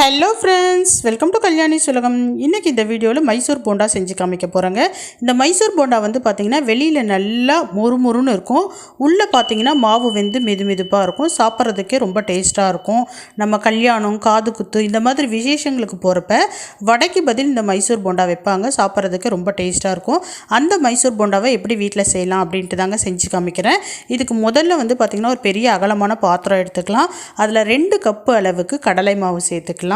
Hello friends welcome to Kalyani சுலகம் இன்றைக்கி இந்த வீடியோவில் மைசூர் போண்டா செஞ்சு காமிக்க போகிறாங்க இந்த மைசூர் போண்டா வந்து பார்த்திங்கன்னா வெளியில் நல்லா மொறுமொறுன்னு இருக்கும். உள்ளே பார்த்தீங்கன்னா மாவு வெந்து மெது மெதுப்பாக இருக்கும். சாப்பிட்றதுக்கே ரொம்ப டேஸ்ட்டாக இருக்கும். நம்ம கல்யாணம் காது குத்து இந்த மாதிரி விசேஷங்களுக்கு போகிறப்ப வடைக்கு பதில் இந்த மைசூர் போண்டா வைப்பாங்க. சாப்பிட்றதுக்கு ரொம்ப டேஸ்ட்டாக இருக்கும். அந்த மைசூர் போண்டாவை எப்படி வீட்டில் செய்யலாம் அப்படின்ட்டு தாங்க செஞ்சு காமிக்கிறேன். இதுக்கு முதல்ல வந்து பார்த்திங்கன்னா ஒரு பெரிய அகலமான பாத்திரம் எடுத்துக்கலாம். அதில் ரெண்டு கப்பு அளவுக்கு கடலை மாவு சேர்த்துக்கலாம்.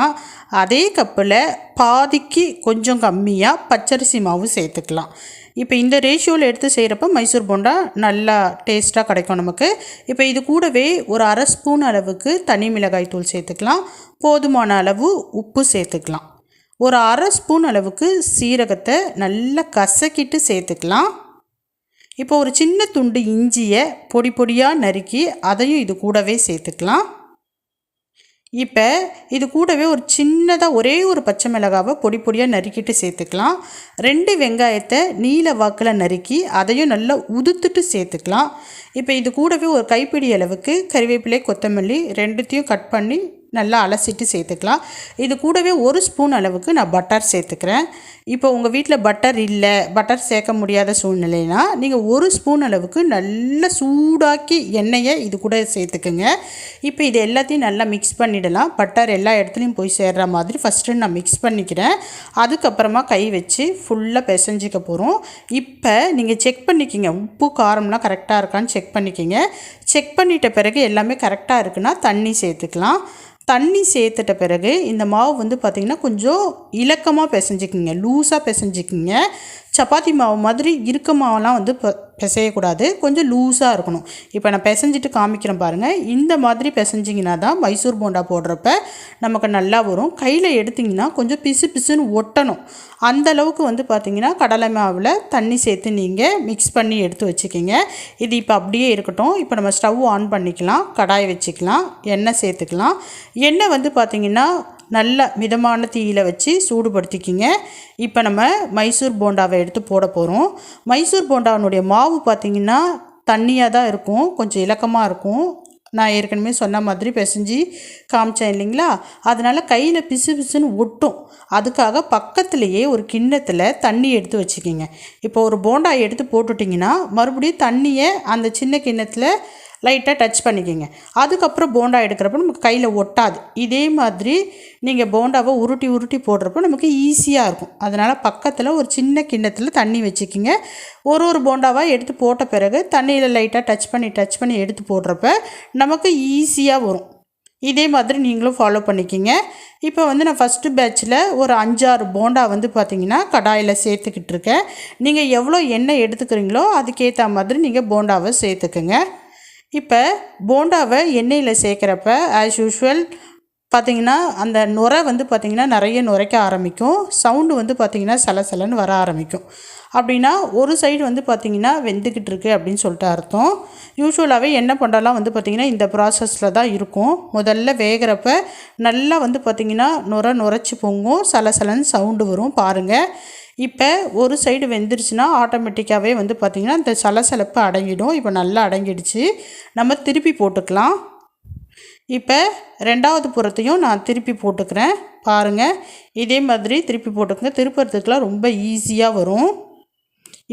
அதே கப்பில் பாதிக்கு கொஞ்சம் கம்மியாக பச்சரிசி மாவு சேர்த்துக்கலாம். இப்போ இந்த ரேஷியோவில் எடுத்து செய்கிறப்ப மைசூர் போண்டா நல்லா டேஸ்ட்டாக கிடைக்கும் நமக்கு. இப்போ இது கூடவே ஒரு அரை ஸ்பூன் அளவுக்கு தனி மிளகாய் தூள் சேர்த்துக்கலாம். போதுமான அளவு உப்பு சேர்த்துக்கலாம். ஒரு அரை ஸ்பூன் அளவுக்கு சீரகத்தை நல்லா கசக்கிட்டு சேர்த்துக்கலாம். இப்போ ஒரு சின்ன துண்டு இஞ்சியை பொடி பொடியாக நறுக்கி அதையும் இது கூடவே சேர்த்துக்கலாம். இப்போ இது கூடவே ஒரு சின்னதாக ஒரே ஒரு பச்சை மிளகாவை பொடி பொடியாக நறுக்கிட்டு சேர்த்துக்கலாம். ரெண்டு வெங்காயத்தை நீல வாக்கில் நறுக்கி அதையும் நல்லா உதுத்துட்டு சேர்த்துக்கலாம். இப்போ இது கூடவே ஒரு கைப்பிடி அளவுக்கு கறிவேப்பிலை கொத்தமல்லி ரெண்டுத்தையும் கட் பண்ணி நல்லா அலசிட்டு சேர்த்துக்கலாம். இது கூடவே ஒரு ஸ்பூன் அளவுக்கு நான் பட்டர் சேர்த்துக்கிறேன். இப்போ உங்கள் வீட்டில் பட்டர் இல்லை பட்டர் சேர்க்க முடியாத சூழ்நிலைனா நீங்கள் ஒரு ஸ்பூன் அளவுக்கு நல்லா சூடாக்கி எண்ணெயை இது கூட சேர்த்துக்குங்க. இப்போ இது எல்லாத்தையும் நல்லா மிக்ஸ் பண்ணிடலாம். பட்டர் எல்லா இடத்துலையும் போய் சேர்ற மாதிரி ஃபஸ்ட்டு நான் மிக்ஸ் பண்ணிக்கிறேன். அதுக்கப்புறமா கை வச்சு ஃபுல்லாக பிசைஞ்சிக்க போகிறோம் இப்போ நீங்கள் செக் பண்ணிக்கிங்க. உப்பு காரம்லாம் கரெக்டாக இருக்கான்னு செக் பண்ணிக்கிங்க. செக் பண்ணிட்ட பிறகு எல்லாமே கரெக்டாக இருக்குன்னா தண்ணி சேர்த்துக்கலாம். தண்ணி சேர்த்துட்ட பிறகு இந்த மாவு வந்து பார்த்திங்கன்னா கொஞ்சம் இலக்கமாக பிசைஞ்சிக்கிங்க லூஸாக பிசைஞ்சிக்கிங்க. சப்பாத்தி மாவு மாதிரி இருக்க மாவெல்லாம் வந்து ப பிசையக்கூடாது. கொஞ்சம் லூஸாக இருக்கணும். இப்போ நான் பிசைஞ்சிட்டு காமிக்கிறேன் பாருங்கள் இந்த மாதிரி பிசைஞ்சிங்கன்னா தான் மைசூர் போண்டா போடுறப்ப நமக்கு நல்லா வரும். கையில் எடுத்திங்கன்னா கொஞ்சம் பிசு பிசுன்னு ஒட்டணும். அந்த அளவுக்கு வந்து பார்த்திங்கன்னா கடலை மாவில் தண்ணி சேர்த்து நீங்கள் மிக்ஸ் பண்ணி எடுத்து வச்சுக்கிங்க. இது இப்போ அப்படியே இருக்கட்டும். இப்போ நம்ம ஸ்டவ் ஆன் பண்ணிக்கலாம். கடாய் வச்சுக்கலாம். எண்ணெய் சேர்த்துக்கலாம். எண்ணெய் வந்து பார்த்திங்கன்னா நல்ல மிதமான தீயில் வச்சு சூடுபடுத்திக்கிங்க. இப்போ நம்ம மைசூர் போண்டாவை எடுத்து போட போகிறோம் மைசூர் போண்டாவினுடைய மாவு பார்த்திங்கன்னா தண்ணியாக தான் இருக்கும். கொஞ்சம் இலக்கமாக இருக்கும். நான் ஏற்கனவே சொன்ன மாதிரி பிசைஞ்சு காமிச்சேன் இல்லைங்களா? அதனால் கையில் பிசு பிசுன்னு ஒட்டும். அதுக்காக பக்கத்துலேயே ஒரு கிண்ணத்தில் தண்ணி எடுத்து வச்சுக்கிங்க. இப்போ ஒரு போண்டா எடுத்து போட்டுட்டிங்கன்னா மறுபடியும் தண்ணியை அந்த சின்ன கிண்ணத்தில் லைட்டாக டச் பண்ணிக்கோங்க. அதுக்கப்புறம் போண்டா எடுக்கிறப்ப நமக்கு கையில் ஒட்டாது. இதே மாதிரி நீங்கள் போண்டாவை உருட்டி உருட்டி போடுறப்போ நமக்கு ஈஸியாக இருக்கும். அதனால் பக்கத்தில் ஒரு சின்ன கிண்ணத்தில் தண்ணி வச்சுக்கிங்க. ஒரு ஒரு போண்டாவாக எடுத்து போட்ட பிறகு தண்ணியில் லைட்டாக டச் பண்ணி டச் பண்ணி எடுத்து போடுறப்ப நமக்கு ஈஸியாக வரும். இதே மாதிரி நீங்களும் ஃபாலோ பண்ணிக்கிங்க. இப்போ வந்து நான் ஃபஸ்ட்டு பேட்சில் ஒரு அஞ்சாறு போண்டா வந்து பார்த்திங்கன்னா கடாயில் சேர்த்துக்கிட்டு இருக்கேன். நீங்கள் எவ்வளோ எண்ணெய் எடுத்துக்கிறீங்களோ அதுக்கேற்ற மாதிரி நீங்கள் போண்டாவை சேர்த்துக்குங்க. இப்போ போண்டாவை எண்ணெயில் சேர்க்குறப்ப ஆஸ் யூஷுவல் பார்த்திங்கன்னா அந்த நுரை வந்து பார்த்திங்கன்னா நிறைய நுரைக்க ஆரம்பிக்கும். சவுண்டு வந்து பார்த்திங்கன்னா சலசலன்னு வர ஆரம்பிக்கும். அப்படின்னா ஒரு சைடு வந்து பார்த்திங்கன்னா வெந்துக்கிட்டு இருக்கு அப்படின்னு சொல்லிட்டு அர்த்தம். யூஸ்வலாகவே என்ன பண்ணுறலாம் வந்து பார்த்திங்கன்னா இந்த ப்ராசஸில் தான் இருக்கும். முதல்ல வேகிறப்ப நல்லா வந்து பார்த்திங்கன்னா நுர நுரைச்சி பொங்கும். சலசலன்னு சவுண்டு வரும். பாருங்கள் இப்போ ஒரு சைடு வெந்துருச்சுன்னா ஆட்டோமேட்டிக்காகவே வந்து பார்த்திங்கன்னா இந்த சலசலப்பு அடங்கிடும். இப்போ நல்லா அடங்கிடுச்சு. நம்ம திருப்பி போட்டுக்கலாம். இப்போ ரெண்டாவது புறத்தையும் நான் திருப்பி போட்டுக்கிறேன். பாருங்கள் இதே மாதிரி திருப்பி போட்டுக்கங்க. திருப்புறத்துக்குலாம் ரொம்ப ஈஸியாக வரும்.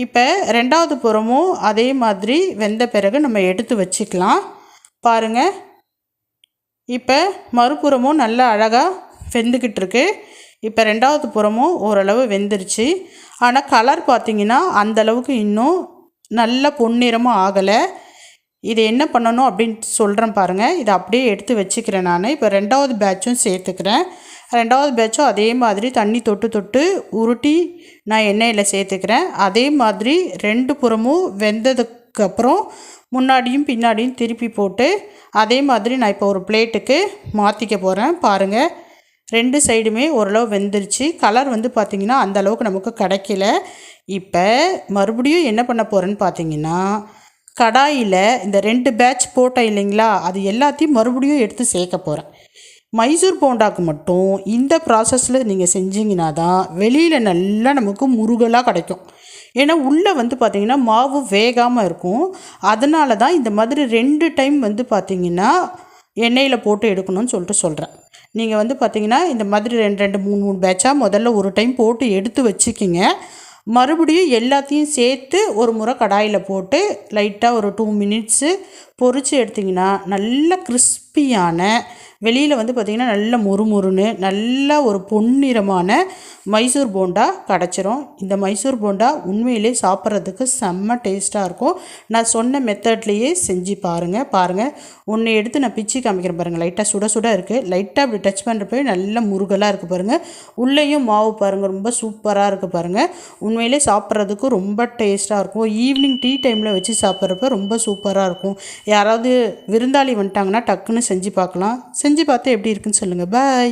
இப்போ ரெண்டாவது புறமும் அதே மாதிரி வெந்த பிறகு நம்ம எடுத்து வச்சுக்கலாம். பாருங்கள் இப்போ மறுபுறமும் நல்லா அழகாக வெந்துக்கிட்டு இருக்கு. இப்போ ரெண்டாவது புறமும் ஓரளவு வெந்துருச்சு. ஆனால் கலர் பார்த்திங்கன்னா அந்தளவுக்கு இன்னும் நல்ல பொன்னிறமும் ஆகலை. இது என்ன பண்ணணும் அப்படின்னு சொல்கிறேன் பாருங்கள் இதை அப்படியே எடுத்து வச்சுக்கிறேன் நான். இப்போ ரெண்டாவது பேட்சும் சேர்த்துக்கிறேன். ரெண்டாவது பேட்சும் அதே மாதிரி தண்ணி தொட்டு தொட்டு உருட்டி நான் எண்ணெயில் சேர்த்துக்கிறேன். அதே மாதிரி ரெண்டு புறமும் வெந்ததுக்கப்புறம் முன்னாடியும் பின்னாடியும் திருப்பி போட்டு அதே மாதிரி நான் இப்போ ஒரு பிளேட்டுக்கு மாற்றிக்க போகிறேன் பாருங்கள் ரெண்டு சைடுமே ஓரளவு வெந்துருச்சு. கலர் வந்து பார்த்திங்கன்னா அந்த அளவுக்கு நமக்கு கிடைக்கல. இப்போ மறுபடியும் என்ன பண்ண போகிறேன்னு பார்த்தீங்கன்னா கடாயில் இந்த ரெண்டு பேட்ச் போட்டேன் இல்லைங்களா? அது எல்லாத்தையும் மறுபடியும் எடுத்து சேர்க்க போகிறேன் மைசூர் போண்டாக்கு மட்டும் இந்த ப்ராசஸில் நீங்கள் செஞ்சீங்கன்னா தான் வெளியில் நல்லா நமக்கு முருகலாக கிடைக்கும். ஏன்னா உள்ளே வந்து பார்த்திங்கன்னா மாவு வேகாமல் இருக்கும். அதனால தான் இந்த மாதிரி ரெண்டு டைம் வந்து பார்த்திங்கன்னா எண்ணெயில் போட்டு எடுக்கணும்னு சொல்லிட்டு சொல்கிறேன் நீங்கள் வந்து பார்த்திங்கன்னா இந்த மாதிரி ரெண்டு ரெண்டு மூணு மூணு பேட்சாக முதல்ல ஒரு டைம் போட்டு எடுத்து வச்சுக்கிங்க. மறுபடியும் எல்லாத்தையும் சேர்த்து ஒரு முறை கடாயில் போட்டு லைட்டாக ஒரு டூ மினிட்ஸு பொரித்து எடுத்திங்கன்னா நல்ல கிறிஸ்பியான வெளியில் வந்து பார்த்திங்கன்னா நல்ல முறுமுறுன்னு நல்ல ஒரு பொன்னிறமான மைசூர் போண்டா கிடச்சிரும். இந்த மைசூர் போண்டா உண்மையிலே சாப்பிட்றதுக்கு செம்ம டேஸ்ட்டாக இருக்கும். நான் சொன்ன மெத்தட்லேயே செஞ்சு பாருங்கள் பாருங்கள் ஒன்று எடுத்து நான் பிச்சு காமிக்கிறேன் பாருங்கள் லைட்டாக சுட சுட இருக்குது லைட்டாக அப்படி டச் பண்ணுறப்போ நல்ல முருகலாக இருக்குது பாருங்கள் உள்ளேயும் மாவு பாருங்கள் ரொம்ப சூப்பராக இருக்குது பாருங்கள் உண்மையிலே சாப்பிட்றதுக்கு ரொம்ப டேஸ்ட்டாக இருக்கும். ஈவினிங் டீ டைமில் வச்சு சாப்பிட்றப்ப ரொம்ப சூப்பராக இருக்கும். யாராவது விருந்தாளி வந்துட்டாங்கன்னா டக்குன்னு செஞ்சு பார்க்கலாம். செஞ்சு பார்த்து எப்படி இருக்குன்னு சொல்லுங்கள் பாய்